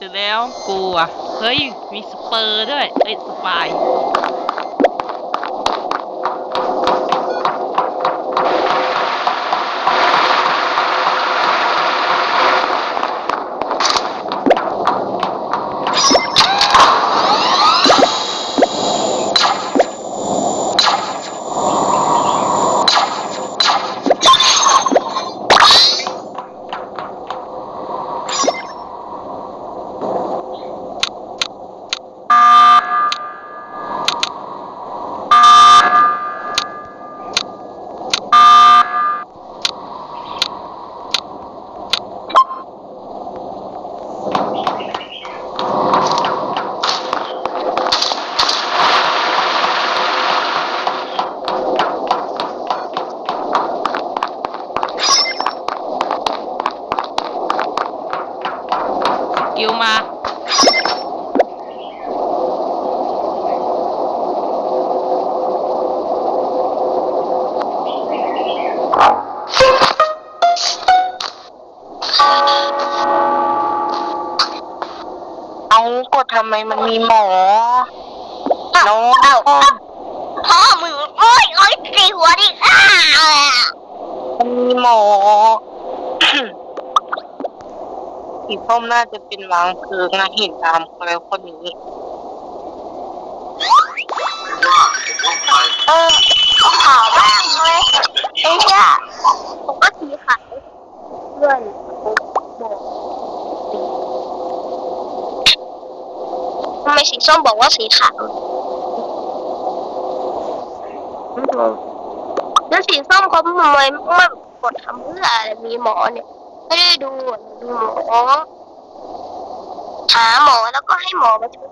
เจอแล้วกูอะ เฮ้ย มีสเปอร์ด้วย เอ้ย สปาย กิวมา เอากดทำ ไมมันมีหมอน้องเอ้าพ่อมึงโอ้ยโอ้ยตีหัวดิอ้ามันมีหมอสีส้มน่าจะเป็นวางเพลิงนะเห็นตามแล้วคนนี้เออขาวมากเลยไอ้เหี้ยผมก็สีขาวเพื่อนบอกทำไมสีส้มบอกว่าสีขาวแล้วสีส้มเขาทำไมไม่กดทำเพื่ออะไรมีหมอเนี่ย ไม่ได้ดูดูหมอหาหมอแล้วก็ให้หมอมาช่วย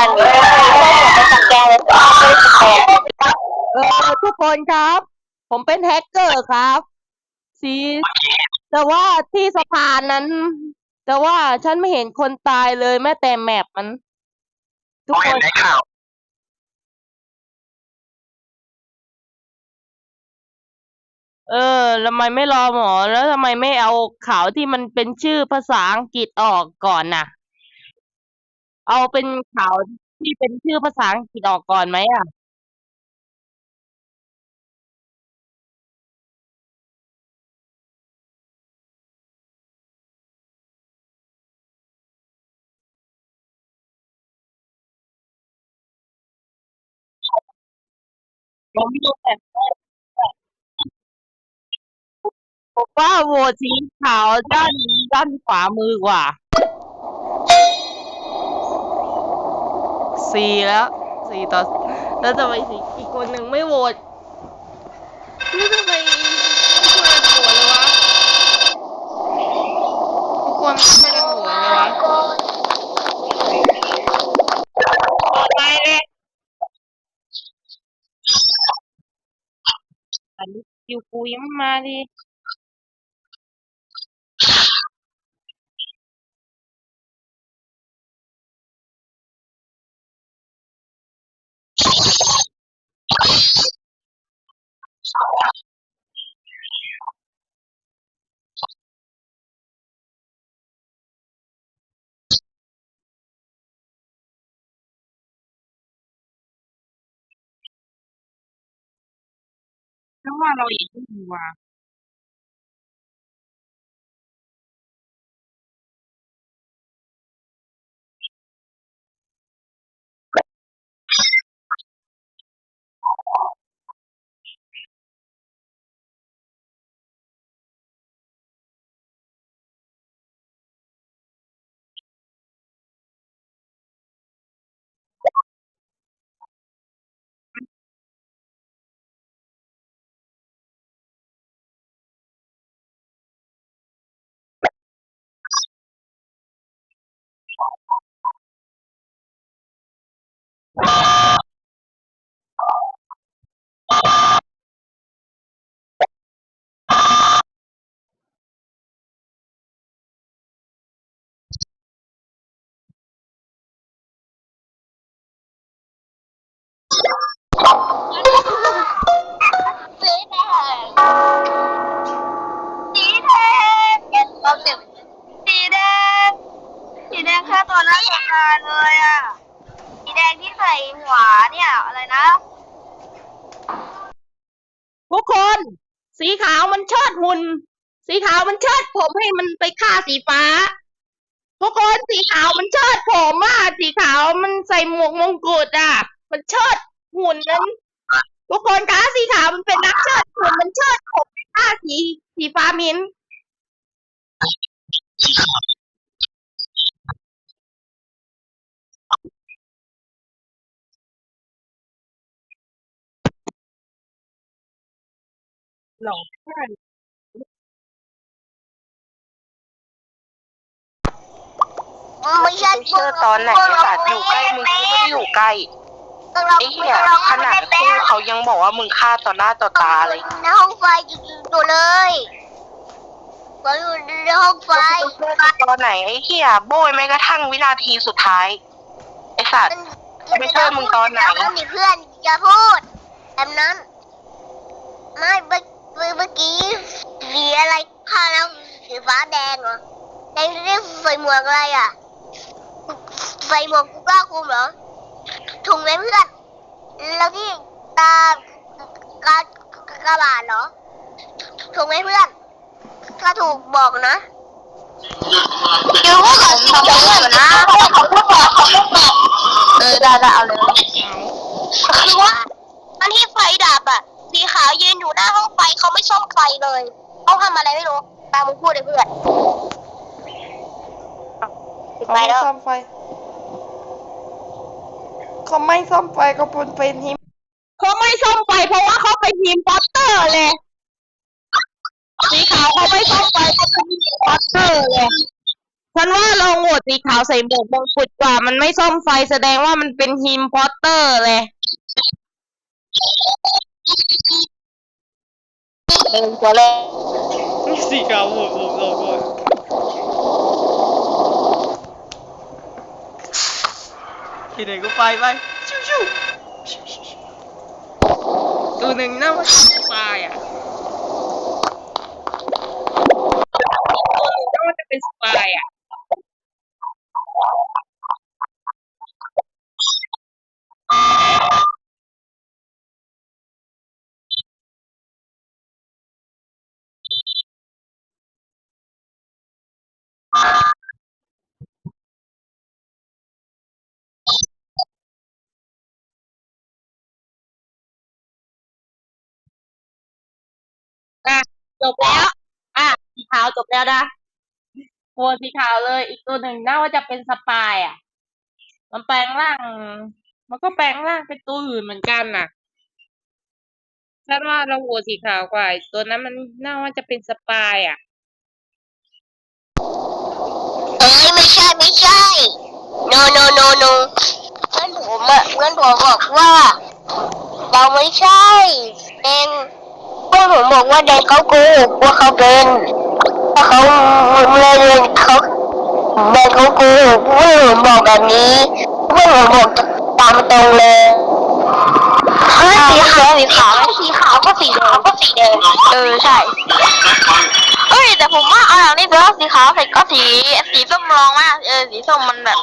ะ เพื่อนไปสแกนเลยไปสแกน เอ อทุกคนครับ ผมเป็นแฮกเกอร์ครับ สี แต่ว่าที่สะพานนั้น แต่ว่าฉันไม่เห็นคนตายเลยแม้แต่แมปมัน ทุกคนข่าวเออทำไมไม่รอหมอ แล้วทำไมไม่เอาข่าวที่มันเป็นชื่อภาษาอังกฤษออกก่อนน่ะ เอาเป็นข่าวที่เป็นชื่อภาษาอังกฤษออกก่อนไหมอะ ผมดูแต่ผมว่าโหวตสีขาวด้านด้านขวามือกว่าสี่แล้วสี่ต่อแล้วทำไมสีอีกคนหนึ่งไม่โหวตนี่ทำไมทุกคนไม่ได้โหวตเลยวะทุกคนไม่ได้โหวตเลยวะไปเลย อั นนี้คิวกูยัง plot. สีขาวมันเชิดหุ่น สีขาวมันเชิดผมให้มันไปฆ่าสีฟ้าทุกคนสีขาวมันเชิดผมอะสีขาวมันใส่หมวกมงกุฎอะ มันเชิดหุ่นนั้นทุกคนคะสีขาวมันเป็นนักเชิดหุ่นมันเชิดผมไปฆ่าสีสีฟ้ามิ้น หลอกเพื่อนไม่ใช่เชื่อตอนไหนไอ้สัตว์อยู่ใกล้มึงก็ไม่ได้อยู่ใกล้ไอ้เหี้ยขนาดคู่เขายังบอกว่ามึงฆ่าต่อหน้าต่อตาเลยในห้องไฟอยู่เลยเราอยู่ในห้องไฟตอนไหนไอ้เหี้ยโบยแม้กระทั่งวินาทีสุดท้าย ไอ้สัตว์ไม่เชื่อมึงตอนไหนมีเพื่อนอย่าพูดแบบนั้นไม่ เมื่อเมื่อกี้สีอะไรผ้าแล้วสีฟ้าแดงเหรอแดงเรียกใส่หมวกอะไรอะใส่หมวกกูกล้าคุมเหรอถุงไหมเพื่อนแล้วที่ตากากระบาดเหรอถูกไหมเพื่อน ถ้าถูกบอกนะเดี๋ยวพวกเขาทำเพื่อนนะเขาพูดบอกเขาพูดบอกเออได้ได้เอาเลยคือว่าตอนที่ไฟดับอะสีขาวยืนอยู่หน้าห้อง ไฟเขาไม่ซ่อมไฟเลยเขาทำอะไรไม่รู้ตามมึงพูดเลยเพื่อนปิดเขาไฟไม่แล้วซ่อมไฟ เขาไม่ซ่อมไฟก็เป็นเป็นทีมเขาไม่ซ่อมไฟเพราะว่าเขาเป็นทีมพอตเตอร์เลย สีขาวเขาไม่ซ่อมไฟเขาเป็นทีมพอตเตอร์เลยฉันว่าลองโหวตสีขาวใส่หมวกมงกุฎกว่า มันไม่ซ่อมไฟแสดงว่ามันเป็นทีมพอตเตอร์เลย หนึ่งตัวเลขสีขาวหมดหมดหวตโหวตที่ไหนก็ไปไปชิวๆตัวหนึ่งนะว่าสปายอะ อะจบแล้ว อะสีขาวจบแล้วนะโหวตสีขาวเลย อีกตัวหนึ่งน่าว่าจะเป็นสปายอะ มันแปลงร่าง มันก็แปลงร่างเป็นตัวอื่นเหมือนกันน่ะฉันว่าเราโหวตสีขาวกว่าตัวนั้นมันน่าว่าจะเป็นสปายอะ เอ้ยไม่ใช่ไม่ใช่ no no no no เพื่อนผมอะเพื่อนผมบอกว่า เราไม่ใช่แดงเพื่อ นผมบอกว่าแดงเขาโกหกว่าเขาเป็นว่าเขาไม่เรียนเขาแดงเขาโกหกเพื่อนผมบอกแบบนี้เพื่อนผมบอกตามตรงเลยเฮ้ยสีขาวสีขาวสีขาวก็สีแดงก็สีแดงเออใช่เอ้ยแต่ผมว่าเอาอย่างนี้เถอะสีขาวใส่ก็สีสีส้มรองมากเออสีส้มมันแบบ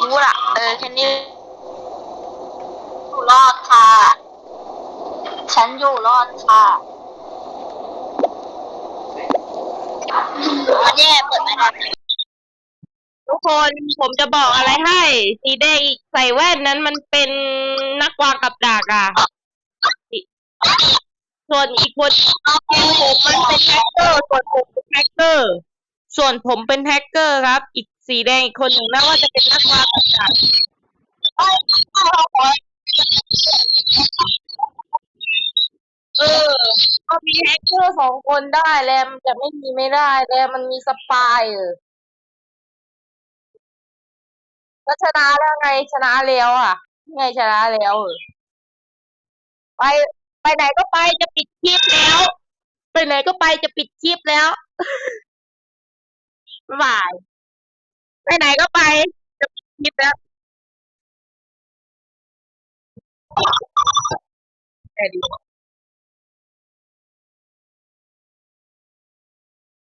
รู้ละเออแค่นี้อยู่รอดค่ะ ฉันอยู่รอดค่ะมันแย่เปิดไม่ได้ทุกคนผมจะบอกอะไรให้ สีแดงอีกใส่แว่นนั้นมันเป็นนักวางกับดักอะ ส่วนอีกคนผมมันเป็นแฮกเกอร์ ส่วนผมเป็นแฮกเกอร์ ส่วนผมเป็นแฮกเกอร์ครับ อีกสีแดงอีกคนหนึ่งน่าว่าจะเป็นนักวางกับดัก ก็มีแฮกเกอร์สองคนได้แล้วมันจะไม่มีไม่ได้แล้วมันมีสปายเออก็ชนะแล้วไงชนะแล้วอะ ไงชนะแล้วเออไปไปไหนก็ไปจะปิดคลิปแล้ว ไปไหนก็ไปจะปิดคลิปแล้วบายบายไปไหนก็ไปจะปิดคลิปแล้วแต่ดี